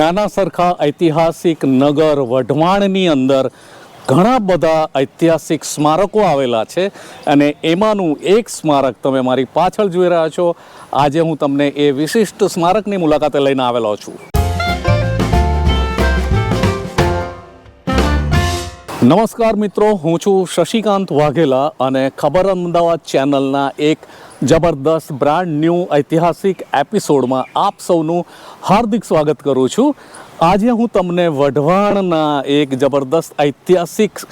નાના સરખા ઐતિહાસિક નગર વઢવાણની અંદર ઘણા બધા ઐતિહાસિક સ્મારકો આવેલા છે અને એમાંનું એક સ્મારક તમે મારી પાછળ જોઈ રહ્યા છો. આજે હું તમને એ વિશિષ્ટ સ્મારકની મુલાકાતે લઈને આવેલો છું. નમસ્કાર મિત્રો, હું છું શશિકાંત વાઘેલા અને ખબર અમદાવાદ ચેનલના એક જબરદસ્ત બ્રાન્ડ ન્યૂ ઐતિહાસિક એપિસોડમાં આપ સૌનું હાર્દિક સ્વાગત કરું છું. આજે હું તમને વઢવાણના એક જબરદસ્ત ઐતિહાસિક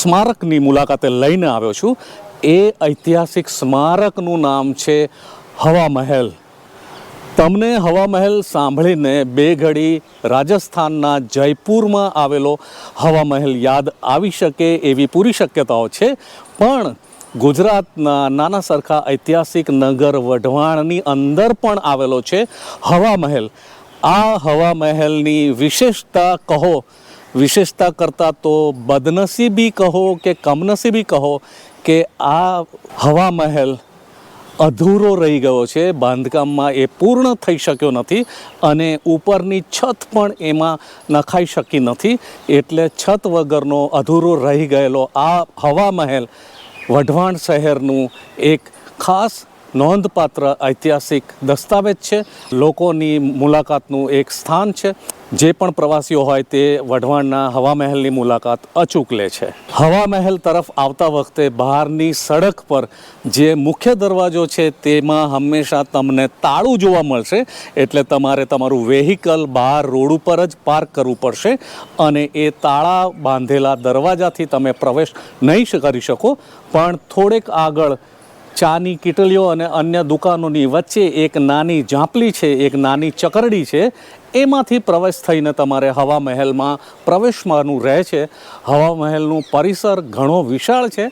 સ્મારકની મુલાકાતે લઈને આવ્યો છું. એ ઐતિહાસિક સ્મારકનું નામ છે હવા મહેલ તમને હવા મહેલ સાંભળીને બે ઘડી રાજસ્થાનના જયપુરમાં આવેલો હવા મહેલ યાદ આવી શકે એવી પૂરી શક્યતાઓ છે. પણ ગુજરાતના નાના સરખા ઐતિહાસિક નગર વઢવાણની અંદર પણ આવેલો છે હવા મહેલ આ હવા મહેલની વિશેષતા કહો. વિશેષતા કરતાં તો બદનસીબી કહો કે કમનસીબી કહો કે આ હવા મહેલ અધૂરો રહી ગયો છે. બાંધકામમાં એ પૂર્ણ થઈ શક્યો નથી અને ઉપરની છત પણ એમાં નખાઈ શકી નથી. એટલે છત વગરનો અધૂરો રહી ગયેલો આ હવા મહેલ વઢવાણ શહેરનું એક ખાસ નોંધપાત્ર ઐતિહાસિક દસ્તાવેજ છે. લોકોની મુલાકાતનું એક સ્થાન છે. જે પણ પ્રવાસીઓ હોય તે વઢવાણના હવા મહેલની મુલાકાત અચૂક લે છે. હવા મહેલ તરફ આવતા વખતે બહારની સડક પર જે મુખ્ય દરવાજો છે તેમાં હંમેશા તમને તાળું જોવા મળશે. એટલે તમારે તમારું વેહિકલ બહાર રોડ ઉપર જ પાર્ક કરવું પડશે અને એ તાળા બાંધેલા દરવાજાથી તમે પ્રવેશ નહીં કરી શકો. પણ થોડેક આગળ ચાની કીટલીઓ અને અન્ય દુકાનોની વચ્ચે એક નાની ઝાંપલી છે, એક નાની ચકરડી છે. એમાંથી પ્રવેશ થઈને તમારે હવા મહેલમાં પ્રવેશવાનું રહે છે. હવા મહેલનું પરિસર ઘણો વિશાળ છે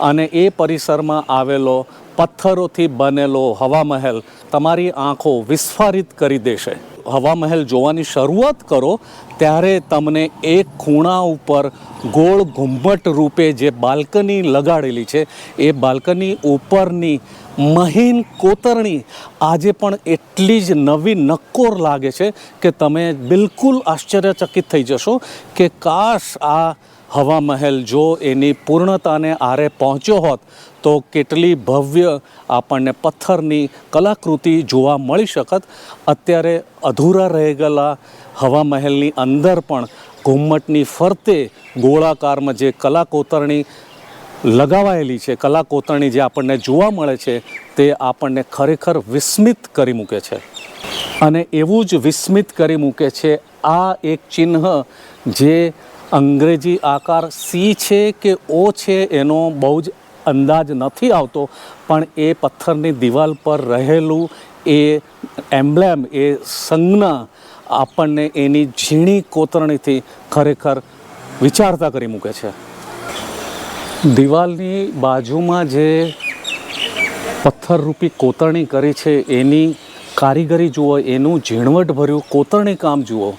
અને એ પરિસરમાં આવેલો પથ્થરોથી બનેલો હવા મહેલ તમારી આંખો વિસ્ફારિત કરી દેશે. હવા મહેલ જોવાની શરૂઆત કરો ત્યારે તમને એક ખૂણા ઉપર ગોળ ઘુમ્મટ રૂપે જે બાલ્કની લગાડેલી છે, એ બાલ્કની ઉપરની મહીન કોતરણી આજે પણ એટલી જ નવી નક્કોર લાગે છે કે તમે બિલકુલ આશ્ચર્યચકિત થઈ જશો કે કાશ આ હવા મહેલ જો એની પૂર્ણતાને આરે પહોંચ્યો હોત તો કેટલી ભવ્ય આપણને પથ્થરની કલાકૃતિ જોવા મળી શકત. અત્યારે અધૂરા રહી ગયેલા હવા મહેલની અંદર પણ ઘુમ્મટની ફરતે ગોળાકારમાં જે કલા કોતરણી લગાવાયેલી છે કલા કોતરણી જે આપણને જોવા મળે છે, તે આપણને ખરેખર વિસ્મિત કરી મૂકે છે. અને એવું જ વિસ્મિત કરી મૂકે છે, આ એક ચિહ્ન જે અંગ્રેજી આકાર સી છે કે ઓ છે એનો બહુ જ અંદાજ નથી આવતો, પણ એ પથ્થરની દિવાલ પર રહેલું એ એમ્બ્લેમ, એ સંજ્ઞા આપણને એની ઝીણી કોતરણીથી ખરેખર વિચારતા કરી મૂકે છે. દિવાલની બાજુમાં જે પથ્થરરૂપી કોતરણી કરી છે, એની કારીગરી જુઓ, એનું ઝીણવટભર્યું કોતરણી કામ જુઓ.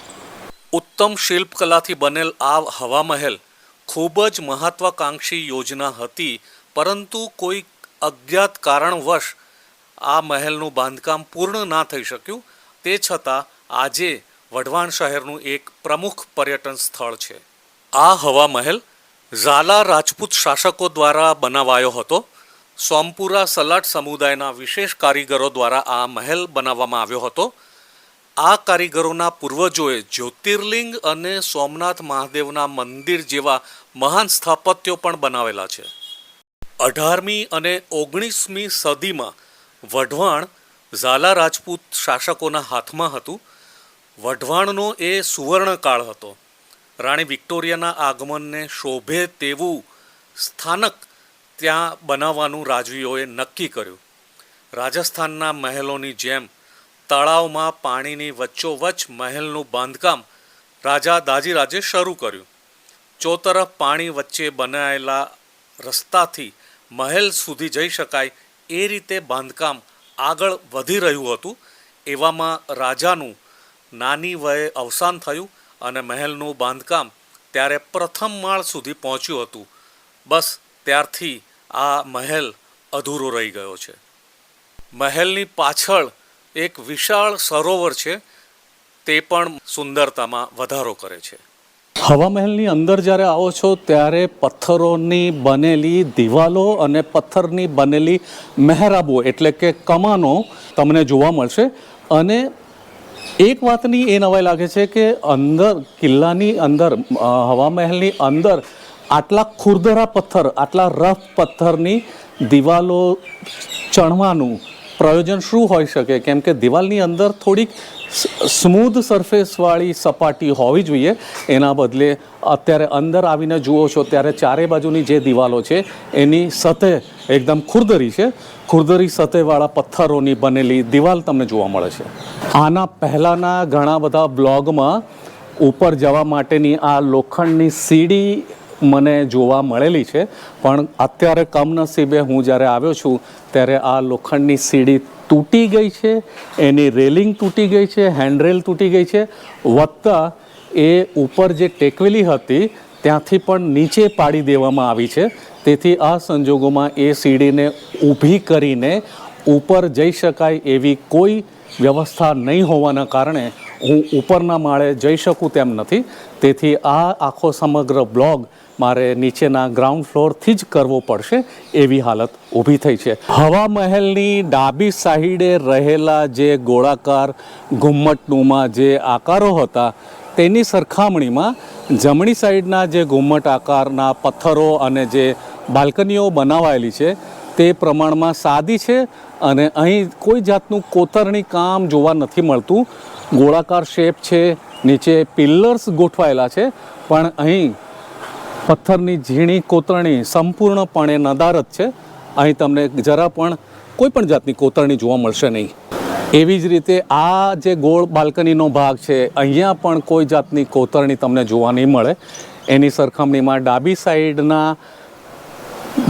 ઉત્તમ શિલ્પકલાથી બનેલ આ હવા મહેલ ખૂબ જ મહત્વાકાંક્ષી યોજના હતી. પરંતુ કોઈ અજ્ઞાત કારણવશ આ મહેલનું બાંધકામ પૂર્ણ ના થઈ શક્યું, તે છતાં આજે વઢવાણ શહેરનું એક પ્રમુખ પર્યટન સ્થળ છે. આ હવા મહેલ ઝાલા રાજપૂત શાસકો દ્વારા બનાવાયો હતો. સોમપુરા સલાટ સમુદાયના વિશેષ કારીગરો દ્વારા આ મહેલ બનાવવામાં આવ્યો હતો. આ કારીગરોના પૂર્વજોએ જ્યોતિર્લિંગ અને સોમનાથ મહાદેવના મંદિર જેવા મહાન સ્થાપત્યો પણ બનાવેલા છે. અઢારમી અને ઓગણીસમી સદીમાં વઢવાણ ઝાલા રાજપૂત શાસકોના હાથમાં હતું. વઢવાણનો એ સુવર્ણકાળ હતો. રાણી વિક્ટોરિયાના આગમનને શોભે તેવું સ્થાનક ત્યાં બનાવવાનું રાજવીઓએ નક્કી કર્યું. રાજસ્થાનના મહેલોની જેમ તળાવમાં પાણીની વચ્ચોવચ્ચ મહેલનું બાંધકામ રાજા દાજીરાજે શરૂ કર્યું. ચોતરફ પાણી વચ્ચે બનાયેલા રસ્તાથી મહેલ સુધી જઈ શકાય એ રીતે બાંધકામ આગળ વધી રહ્યું હતું. એવામાં રાજાનું નાની વયે અવસાન થયું અને મહેલનું બાંધકામ ત્યારે પ્રથમ માળ સુધી પહોંચ્યું હતું. બસ ત્યારથી આ મહેલ અધૂરો રહી ગયો છે. મહેલની પાછળ એક વિશાળ સરોવર છે. તે પણ સુંદરતામાં વધારો કરે છે. હવા મહેલની અંદર જ્યારે આવો છો, ત્યારે પથ્થરોની બનેલી દિવાલો અને પથ્થરની બનેલી મહેરાબો, એટલે કે કમાનો તમને જોવા મળશે. અને એક વાતની એ નવાઈ લાગે છે કે અંદર, કિલ્લાની અંદર હવા મહેલની અંદર આટલા ખુરદરા પથ્થર, આટલા રફ પથ્થરની દિવાલો ચણવાનું પ્રયોજન શું હોઈ શકે? કેમ કે દિવાલની અંદર થોડીક સ્મૂધ સરફેસવાળી સપાટી હોવી જોઈએ. એના બદલે અત્યારે અંદર આવીને જુઓ છો, ત્યારે ચારે બાજુની જે દિવાલો છે, એની સતહ એકદમ ખુરદરી છે. ખુરદરી સતહવાળા પથ્થરોની બનેલી દિવાલ તમને જોવા મળે છે. આના પહેલાંના ઘણા બધા બ્લોગમાં ઉપર જવા માટેની આ લોખંડની સીડી મને જોવા મળેલી છે, પણ અત્યારે કમનસીબે હું જ્યારે આવ્યો છું, ત્યારે આ લોખંડની સીડી તૂટી ગઈ છે, એની રેલિંગ તૂટી ગઈ છે, હેન્ડરેલ તૂટી ગઈ છે, વત્તા એ ઉપર જે ટેકવેલી હતી, ત્યાંથી પણ નીચે પાડી દેવામાં આવી છે. તેથી આ સંજોગોમાં એ સીડીને ઊભી કરીને ઉપર જઈ શકાય એવી કોઈ વ્યવસ્થા નહીં હોવાના કારણે હું ઉપરના માળે જઈ શકું તેમ નથી. તેથી આ આખો સમગ્ર બ્લોગ મારે નીચેના ગ્રાઉન્ડ ફ્લોરથી જ કરવો પડશે એવી હાલત ઊભી થઈ છે. હવા મહેલની ડાબી સાઈડે રહેલા જે ગોળાકાર ઘુમ્મટનુમાં જે આકારો હતા, તેની સરખામણીમાં જમણી સાઈડના જે ઘુમ્મટ આકારના પથ્થરો અને જે બાલ્કનીઓ બનાવાયેલી છે, તે પ્રમાણમાં સાદી છે અને અહીં કોઈ જાતનું કોતરણી કામ જોવા નથી મળતું. ગોળાકાર શેપ છે, નીચે પિલ્લર્સ ગોઠવાયેલા છે, પણ અહીં પથ્થરની ઝીણી કોતરણી સંપૂર્ણપણે નદારત છે. અહીં તમને જરા પણ કોઈ પણ જાતની કોતરણી જોવા મળશે નહીં. એવી જ રીતે આ જે ગોળ બાલ્કનીનો ભાગ છે, અહીંયા પણ કોઈ જાતની કોતરણી તમને જોવા નહીં મળે. એની સરખામણીમાં ડાબી સાઈડના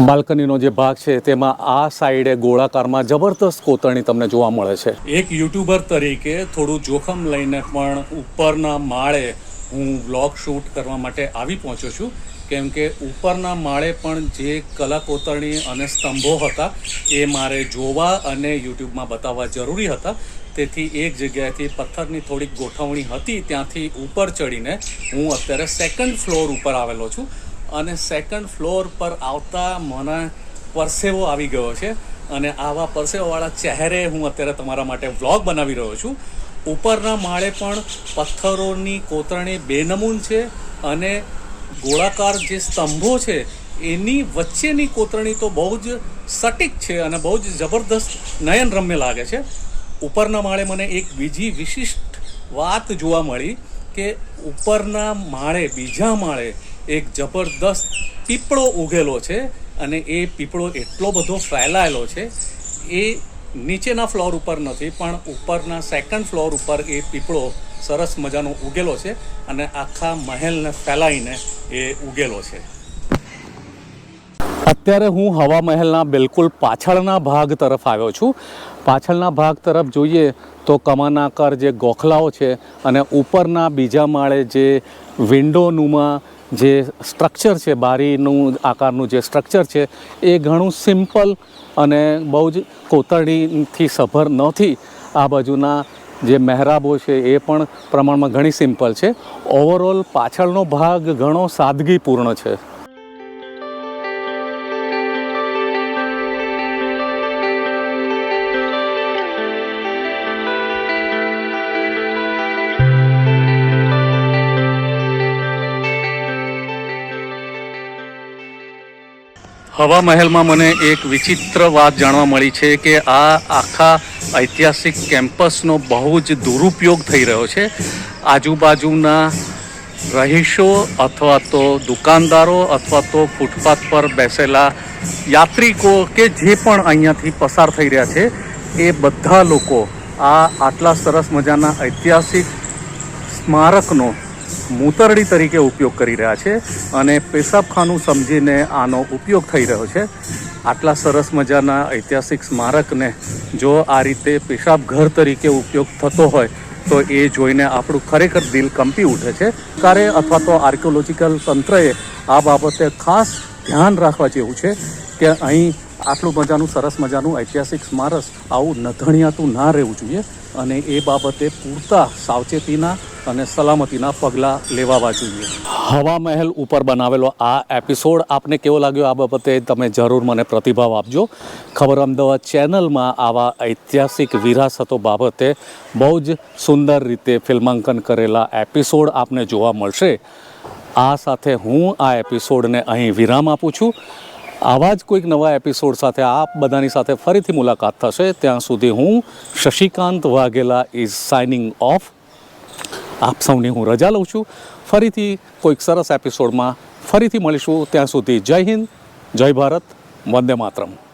બાલ્કનીનો જે ભાગ છે, તેમાં આ સાઈડે ગોળાકારમાં જબરદસ્ત કોતરણી તમને જોવા મળે છે. એક યુટ્યુબર તરીકે થોડું જોખમ લઈને પણ ઉપરના માળે હું વ્લોગ શૂટ કરવા માટે આવી પહોંચ્યો છું. કેમ કે ઉપરના માળે પણ જે કલા કોતરણી અને સ્તંભો હતા, એ મારે જોવા અને યુટ્યુબમાં બતાવવા જરૂરી હતા. તેથી એક જગ્યાએથી પથ્થરની થોડીક ગોઠવણી હતી, ત્યાંથી ઉપર ચડીને હું અત્યારે સેકન્ડ ફ્લોર ઉપર આવેલો છું. અને સેકન્ડ ફ્લોર પર આવતા મને પરસેવો આવી ગયો છે. અને આવા પરસેવાવાળા ચહેરે હું અત્યારે તમારા માટે વ્લોગ બનાવી રહ્યો છું. ઉપરના માળે પણ પથ્થરોની કોતરણી બેનમૂન છે અને ગોળાકાર જે સ્તંભો છે, એની વચ્ચેની કોતરણી તો બહુ જ સટીક છે અને બહુ જ જબરદસ્ત નયનરમ્ય લાગે છે. ઉપરના માળે મને એક બીજી વિશિષ્ટ વાત જોવા મળી કે ઉપરના માળે, બીજા માળે એક જબરદસ્ત પીપળો ઉગેલો છે અને એ પીપળો એટલો બધો ફેલાયેલો છે. એ નીચેના ફ્લોર ઉપર નથી, પણ ઉપરના સેકન્ડ ફ્લોર ઉપર એ પીપળો સરસ મજાનો ઉગેલો છે અને આખા મહેલને ફેલાઈને એ ઉગેલો છે. અત્યારે હું હવા મહેલના બિલકુલ પાછળના ભાગ તરફ આવ્યો છું. પાછળના ભાગ તરફ જોઈએ તો કમાનાકાર જે ગોખલાઓ છે અને ઉપરના બીજા માળે જે વિન્ડોનુમાં જે સ્ટ્રક્ચર છે, બારીનું આકારનું જે સ્ટ્રક્ચર છે, એ ઘણું સિમ્પલ અને બહુ જ કોતરણીથી સભર નથી આ બાજુના જે મહેરાબો છે એ પણ પ્રમાણમાં ઘણી સિમ્પલ છે. ઓવરઓલ પાછળનો ભાગ ઘણો સાદગીપૂર્ણ છે. હવા મહેલમાં મને એક વિચિત્ર વાત જાણવા મળી છે કે આ આખા ઐતિહાસિક કેમ્પસનો બહુ જ દુરુપયોગ થઈ રહ્યો છે. આજુબાજુના રહીશો અથવા તો દુકાનદારો અથવા તો ફૂટપાથ પર બેસેલા યાત્રિકો કે જે પણ અહીંયાથી પસાર થઈ રહ્યા છે, એ બધા લોકો આ આટલા સરસ મજાના ઐતિહાસિક સ્મારકનો મૂતરડી તરીકે ઉપયોગ કરી રહ્યા છે અને પેશાબખાનું સમજીને આનો ઉપયોગ થઈ રહ્યો છે. આટલા સરસ મજાના ઐતિહાસિક સ્મારકને જો આ રીતે પેશાબ ઘર તરીકે ઉપયોગ થતો હોય, તો એ જોઈને આપણું ખરેખર દિલ કંપી ઉઠે છે. સરકારે અથવા તો આર્કિયોલોજીકલ તંત્રએ આ બાબતે ખાસ ધ્યાન રાખવા જેવું છે કે અહીં આટલું મજાનું, સરસ મજાનું ઐતિહાસિક સ્મારક આવું નધણિયાતું ના રહેવું જોઈએ. અને એ બાબતે પૂરતા સાવચેતીના અને સલામતીના પગલાં લેવાવા જોઈએ. હવા મહેલ ઉપર બનાવેલો આ એપિસોડ આપને કેવો લાગ્યો? આ બાબતે તમે જરૂર મને પ્રતિભાવ આપજો. ખબર અમદાવાદ ચેનલમાં આવા ઐતિહાસિક વિરાસતો બાબતે બહુ જ સુંદર રીતે ફિલ્માંકન કરેલા એપિસોડ આપને જોવા મળશે. આ સાથે હું આ એપિસોડને અહીં વિરામ આપું છું. આવા જ કોઈક નવા એપિસોડ સાથે આપ બધાની સાથે ફરીથી મુલાકાત થશે. ત્યાં સુધી હું Shashikant Vaghela is signing off આપ સૌની હું રજા લઉં છું. ફરીથી કોઈક સરસ એપિસોડમાં ફરીથી મળીશું. ત્યાં સુધી જય હિન્દ, જય ભારત, વંદે માતરમ.